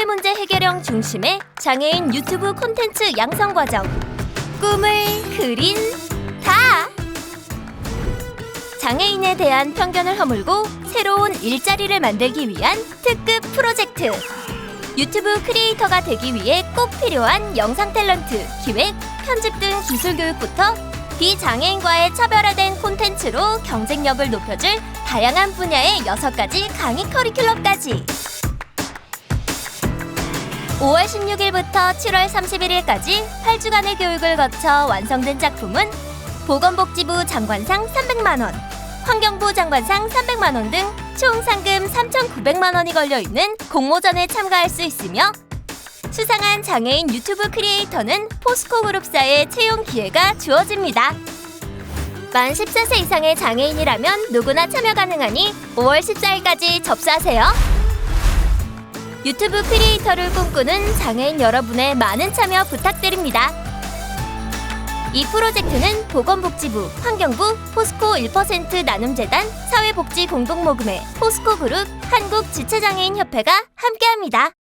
사회 문제 해결형 중심의 장애인 유튜브 콘텐츠 양성 과정. 꿈을 그린 다! 장애인에 대한 편견을 허물고 새로운 일자리를 만들기 위한 특급 프로젝트. 유튜브 크리에이터가 되기 위해 꼭 필요한 영상 탤런트, 기획, 편집 등 기술 교육부터 비장애인과의 차별화된 콘텐츠로 경쟁력을 높여줄 다양한 분야의 6가지 강의 커리큘럼까지. 5월 16일부터 7월 31일까지 8주간의 교육을 거쳐 완성된 작품은 보건복지부 장관상 300만 원, 환경부 장관상 300만 원 등 총 상금 3,900만 원이 걸려 있는 공모전에 참가할 수 있으며 수상한 장애인 유튜브 크리에이터는 포스코 그룹사의 채용 기회가 주어집니다. 만 14세 이상의 장애인이라면 누구나 참여 가능하니 5월 14일까지 접수하세요. 유튜브 크리에이터를 꿈꾸는 장애인 여러분의 많은 참여 부탁드립니다. 이 프로젝트는 보건복지부, 환경부, 포스코 1% 나눔재단, 사회복지공동모금회, 포스코 그룹, 한국지체장애인협회가 함께합니다.